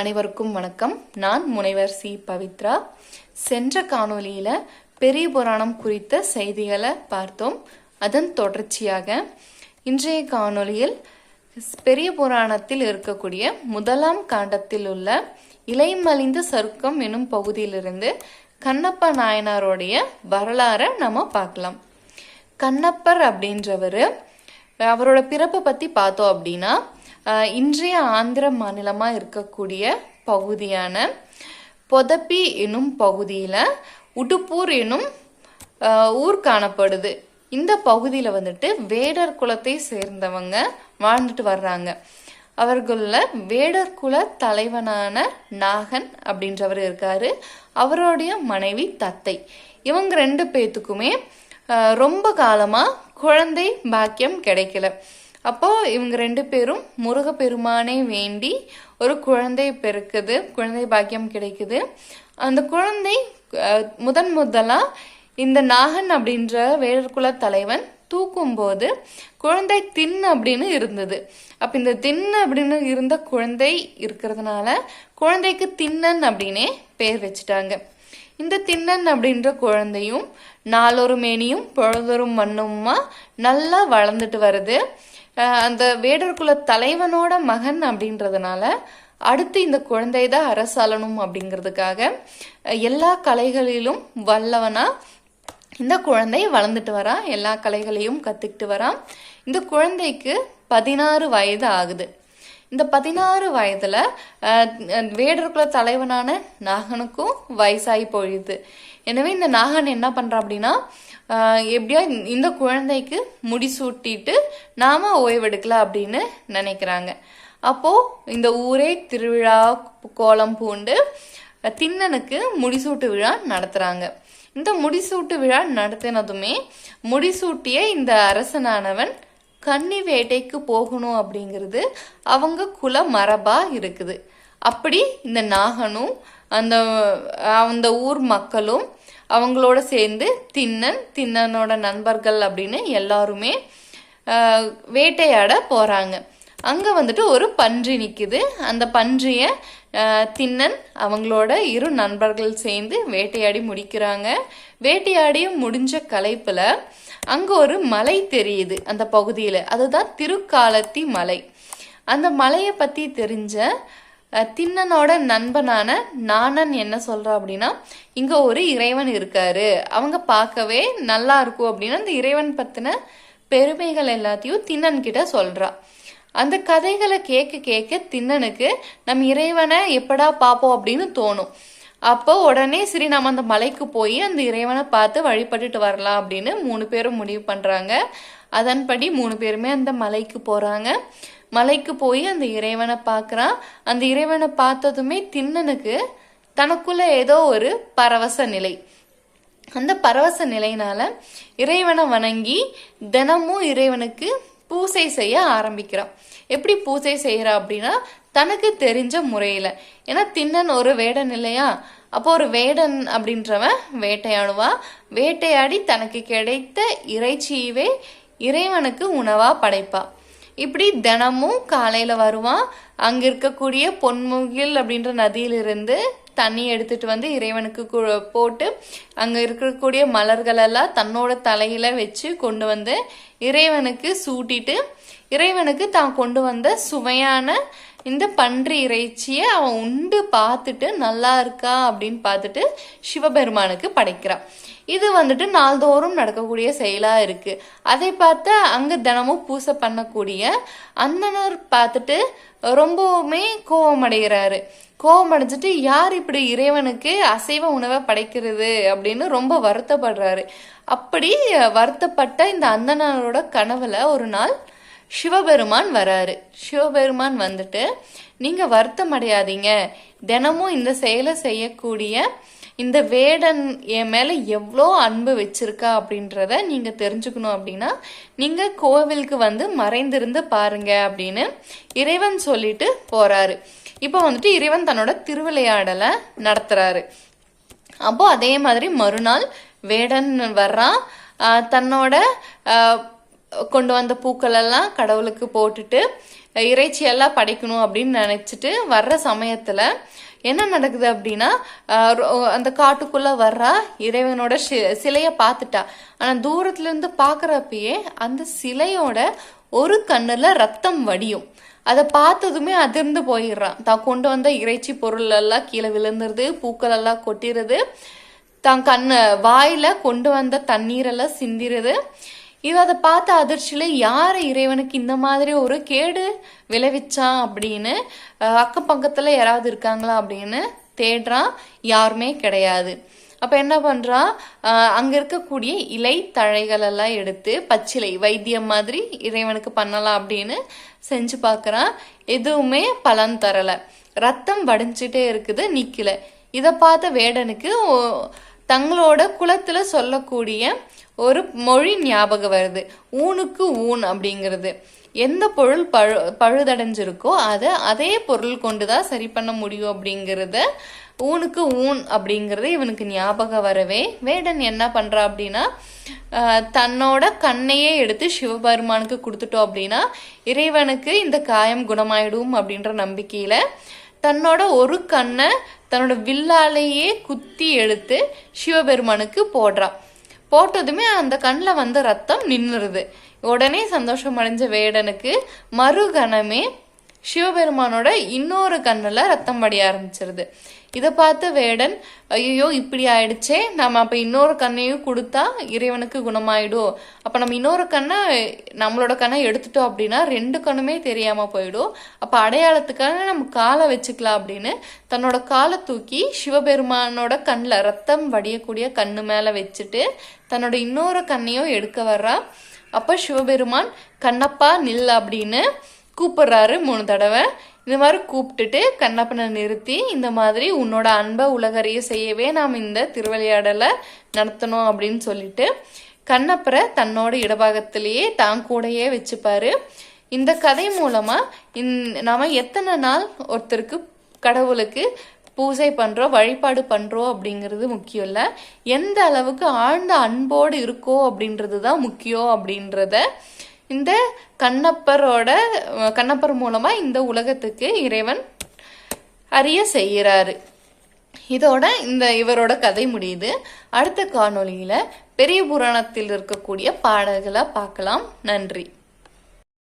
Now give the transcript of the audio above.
அனைவருக்கும் வணக்கம். நான் முனைவர் சி. பவித்ரா. சென்ற காணொலியில பெரிய புராணம் குறித்த செய்திகளை பார்த்தோம். அதன் தொடர்ச்சியாக இன்றைய காணொளியில் பெரிய புராணத்தில் இருக்கக்கூடிய முதலாம் காண்டத்தில் உள்ள இலைமலிந்த சருக்கம் என்னும் பகுதியிலிருந்து கண்ணப்ப நாயனாருடைய வரலாறை நம்ம பார்க்கலாம். கண்ணப்பர் அப்படின்றவர் அவரோட பிறப்பை பற்றி பார்த்தோம் அப்படின்னா இன்றைய ஆந்திர மாநிலமாக இருக்கக்கூடிய பகுதியான பொதப்பி என்னும் பகுதியில் உடுப்பூர் என்னும் ஊர் காணப்படுது. இந்த பகுதியில் வந்துட்டு வேடர் குலத்தை சேர்ந்தவங்க வாழ்ந்துட்டு வர்றாங்க. அவர்களில் வேடர் குல தலைவனான நாகன் அப்படின்றவர் இருக்காரு. அவருடைய மனைவி தத்தை. இவங்க ரெண்டு பேத்துக்குமே ரொம்ப காலமாக குழந்தை பாக்கியம் கிடைக்கல. அப்போது இவங்க ரெண்டு பேரும் முருகப்பெருமானை வேண்டி ஒரு குழந்தை பிறக்குது. குழந்தை பாக்கியம் கிடைக்குது. அந்த குழந்தை முதன் முதலாக இந்த நாகன் அப்படின்ற வேடர்குல தலைவன் தூக்கும்போது குழந்தை தின் அப்படின்னு இருந்தது. அப்ப இந்த தின் அப்படின்னு இருந்த குழந்தை இருக்கிறதுனால குழந்தைக்கு தின்னன் அப்படின்னே பேர் வச்சுட்டாங்க. இந்த தின்னன் அப்படின்ற குழந்தையும் நாளொரு மேனியும் பொழுதொரு மண்ணுமா நல்லா வளர்ந்துட்டு வருது. அந்த வேடர்குல தலைவனோட மகன் அப்படின்றதுனால அடுத்து இந்த குழந்தை தான் அரசாளனும் அப்படிங்கிறதுக்காக எல்லா கலைகளிலும் வல்லவனா இந்த குழந்தை வளர்ந்துட்டு வரான் எல்லா கலைகளையும் கத்துக்கிட்டு வரான் இந்த குழந்தைக்கு பதினாறு வயது ஆகுது. இந்த பதினாறு வயதுல வேடர்குல தலைவனான நாகனுக்கும் வயசாகி போயிடுது. எனவே இந்த நாகன் என்ன பண்றான் அப்படின்னா எப்படியோ இந்த- இந்த குழந்தைக்கு முடிசூட்டிட்டு நாம ஓய்வெடுக்கலாம் அப்படின்னு நினைக்கிறாங்க. அப்போ இந்த ஊரே திருவிழா கோலம் பூண்டு திண்ணனுக்கு முடிசூட்டு விழா நடத்துறாங்க. இந்த முடிசூட்டு விழா நடத்தினதுமே முடிசூட்டிய இந்த அரசனானவன் கன்னி வேட்டைக்கு போகணும் அப்படிங்கிறது அவங்க குல மரபா இருக்குது. அப்படி இந்த நாகனும் அந்த அந்த ஊர் மக்களும் அவங்களோட சேர்ந்து திண்ணன் திண்ணனோட நண்பர்கள் அப்படின்னு எல்லாருமே வேட்டையாட போகிறாங்க அங்கே வந்துட்டு ஒரு பன்றி நிற்குது அந்த பன்றியை தின்னன் திண்ணன் அவங்களோட இரு நண்பர்கள் சேர்ந்து வேட்டையாடி முடிக்கிறாங்க. வேட்டையாடியும் முடிஞ்ச கலைப்பில் அங்கே ஒரு மலை தெரியுது அந்த பகுதியில். அதுதான் திருக்காலத்தி மலை. அந்த மலையை பற்றி தெரிஞ்ச தின்னனோட திண்ணனோட நண்பனான நாணன் என்ன சொல்றா அப்படின்னா இங்க ஒரு இறைவன் இருக்காரு. அவங்க பார்க்கவே நல்லா இருக்கும் அப்படின்னு அந்த இறைவன் பத்தின பெருமைகள் எல்லாத்தையும் திண்ணன் கிட்ட சொல்றா. அந்த கதைகளை கேட்க கேட்க திண்ணனுக்கு நம்ம இறைவனை எப்படா பார்ப்போம் அப்படின்னு தோணும். அப்போ உடனே சரி நம்ம அந்த மலைக்கு போய் அந்த இறைவனை பார்த்து வழிபட்டுட்டு வரலாம் அப்படின்னு மூணு பேரும் முடிவு பண்றாங்க. அதன்படி மூணு பேருமே அந்த மலைக்கு போறாங்க. மலைக்கு போய் அந்த இறைவனை பார்க்கறான். அந்த இறைவனை பார்த்ததுமே திண்ணனுக்கு தனக்குள்ள ஏதோ ஒரு பரவச நிலை. அந்த பரவச நிலையினால இறைவனை வணங்கி தினமும் இறைவனுக்கு பூசை செய்ய ஆரம்பிக்கிறான். எப்படி பூசை செய்யறா அப்படின்னா தனக்கு தெரிஞ்ச முறையில. ஏன்னா திண்ணன் ஒரு வேடன் இல்லையா? அப்போ ஒரு வேடன் அப்படின்றவன் வேட்டையாடுவா. வேட்டையாடி தனக்கு கிடைத்த இறைச்சியவே இறைவனுக்கு உணவா படைப்பா. இப்படி தினமும் காலையில் வருவான். அங்கே இருக்கக்கூடிய பொன்முகில் அப்படின்ற நதியிலிருந்து தண்ணி எடுத்துட்டு வந்து இறைவனுக்கு போட்டு அங்கே இருக்கக்கூடிய மலர்கள் எல்லாம் தன்னோட தலையில வச்சு கொண்டு வந்து இறைவனுக்கு சூட்டிட்டு இறைவனுக்கு தான் கொண்டு வந்த சுவையான இந்த பன்றி இறைச்சியை அவன் உண்டு பார்த்துட்டு நல்லா இருக்கா அப்படின்னு பார்த்துட்டு சிவபெருமானுக்கு படைக்கிறான் இது வந்துட்டு நாள்தோறும் நடக்கக்கூடிய செயலா இருக்கு. அதை பார்த்து அங்க தினமும் பூசை பண்ணக்கூடிய அந்தனர் பார்த்துட்டு ரொம்பவுமே கோவமடைகிறாரு கோவமடைஞ்சிட்டு யார் இப்படி இறைவனுக்கு அசைவ உணவை படைக்கிறது? அப்படின்னு ரொம்ப வருத்தப்படுறாரு. அப்படி வருத்தப்பட்ட இந்த அந்தனரோட கனவுல ஒரு நாள் சிவபெருமான் வராரு. சிவபெருமான் வந்துட்டு நீங்க வருத்தம் அடையாதீங்க. தினமும் இந்த செயலை செய்யக்கூடிய இந்த வேடன் என் மேல எவ்வளோ அன்பு வச்சிருக்கா அப்படின்றத நீங்க தெரிஞ்சுக்கணும் அப்படின்னா நீங்க கோவிலுக்கு வந்து மறைந்திருந்து பாருங்க அப்படின்னு இறைவன் சொல்லிட்டு போறாரு. இப்போ வந்துட்டு இறைவன் தன்னோட திருவிளையாடலை நடத்துறாரு. அப்போ அதே மாதிரி மறுநாள் வேடன் வர்றான். தன்னோட கொண்டு வந்த பூக்கள் எல்லாம் கடவுளுக்கு போட்டுட்டு இறைச்சியெல்லாம் படைக்கணும் அப்படின்னு நினைச்சிட்டு வர்ற சமயத்துல என்ன நடக்குது அப்படின்னா அந்த காட்டுக்குள்ள வர்றா இறைவனோட சி- சிலைய பார்த்துட்டா. ஆனா தூரத்துல இருந்து பாக்குறப்பயே அந்த சிலையோட ஒரு கண்ணுல ரத்தம் வடியும். அதை பார்த்ததுமே அதிர்ந்து போயிடுறான். தான் கொண்டு வந்த இறைச்சி பொருள் எல்லாம் கீழே விழுந்துருது பூக்கள் எல்லாம் கொட்டிடுது தான் கண்ணு வாயில கொண்டு வந்த தண்ணீரெல்லாம் சிந்திருது. இவ அதை பார்த்த அதிர்ச்சியில் யார் இறைவனுக்கு இந்த மாதிரி ஒரு கேடு விளைவிச்சான் அப்படின்னு அக்கம் பக்கத்தில் யாராவது இருக்காங்களா அப்படின்னு தேடுறான் யாருமே கிடையாது. அப்போ என்ன பண்ணுறான் அங்கே இருக்கக்கூடிய இலை தழைகளெல்லாம் எடுத்து பச்சிலை வைத்தியம் மாதிரி இறைவனுக்கு பண்ணலாம் அப்படின்னு செஞ்சு பார்க்குறான் எதுவுமே பலன் தரலை. ரத்தம் வடிஞ்சிட்டே இருக்குது நிற்கலை இதை பார்த்த வேடனுக்கு தங்களோட குளத்தில் சொல்லக்கூடிய ஒரு மொழி ஞாபகம் வருது. ஊனுக்கு ஊன் அப்படிங்கிறது. எந்த பொருள் பழு பழுதடைஞ்சிருக்கோ அதை அதே பொருள் கொண்டு தான் சரி பண்ண முடியும் அப்படிங்கிறத ஊனுக்கு ஊன் அப்படிங்கிறது இவனுக்கு ஞாபகம் வரவே வேடன் என்ன பண்றா அப்படின்னா தன்னோட கண்ணையே எடுத்து சிவபெருமானுக்கு கொடுத்துட்டோம் அப்படின்னா இறைவனுக்கு இந்த காயம் குணமாயிடும் அப்படின்ற நம்பிக்கையில தன்னோட ஒரு கண்ணை தன்னோட வில்லாலேயே குத்தி எடுத்து சிவபெருமானுக்கு போடுறான் போட்டதுமே அந்த கண்ணில் வந்து ரத்தம் நின்றுருது உடனே சந்தோஷம் அடைஞ்ச வேடனுக்கு மறுகணமே சிவபெருமானோட இன்னொரு கண்ணில் ரத்தம் வடிய ஆரம்பிச்சிருது. இதை பார்த்து வேடன் ஐயோ இப்படி ஆயிடுச்சே. நம்ம அப்போ இன்னொரு கண்ணையும் கொடுத்தா இறைவனுக்கு குணமாயிடும் அப்போ நம்ம இன்னொரு கண்ணை நம்மளோட கண்ணை எடுத்துட்டோம் அப்படின்னா ரெண்டு கண்ணுமே தெரியாமல் போயிடும் அப்போ அடையாளத்துக்காக நம்ம காலை வச்சுக்கலாம் அப்படின்னு தன்னோட காலை தூக்கி சிவபெருமானோட கண்ணில் ரத்தம் வடியக்கூடிய கண்ணு மேலே வச்சுட்டு தன்னோட இன்னொரு கண்ணையும் எடுக்க வர்றா. அப்போ சிவபெருமான் கண்ணப்பா நில் அப்படின்னு கூப்பிடுறாரு மூணு தடவை. இந்த மாதிரி கூப்பிட்டுட்டு கண்ணப்பனை நிறுத்தி இந்த மாதிரி உன்னோட அன்பை உலகறிய செய்யவே நாம் இந்த திருவிளையாடலை நடத்தணும் அப்படின்னு சொல்லிட்டு கண்ணப்பரை தன்னோட இடபாகத்திலேயே தான் கூடயே வச்சுப்பாரு. இந்த கதை மூலமா இந் நாம எத்தனை நாள் ஒருத்தருக்கு கடவுளுக்கு பூஜை பண்றோம் வழிபாடு பண்றோம் அப்படிங்கிறது முக்கியம் இல்ல. எந்த அளவுக்கு ஆழ்ந்த அன்போடு இருக்கோ அப்படின்றது தான் முக்கியம் அப்படின்றத இந்த கண்ணப்பரோட கண்ணப்பர் மூலமா இந்த உலகத்துக்கு இறைவன் அறிய செய்கிறாரு. இதோட இந்த இவரோட கதை முடியுது. அடுத்த காணொளியில் பெரிய புராணத்தில் இருக்கக்கூடிய பாடல்களை பார்க்கலாம். நன்றி.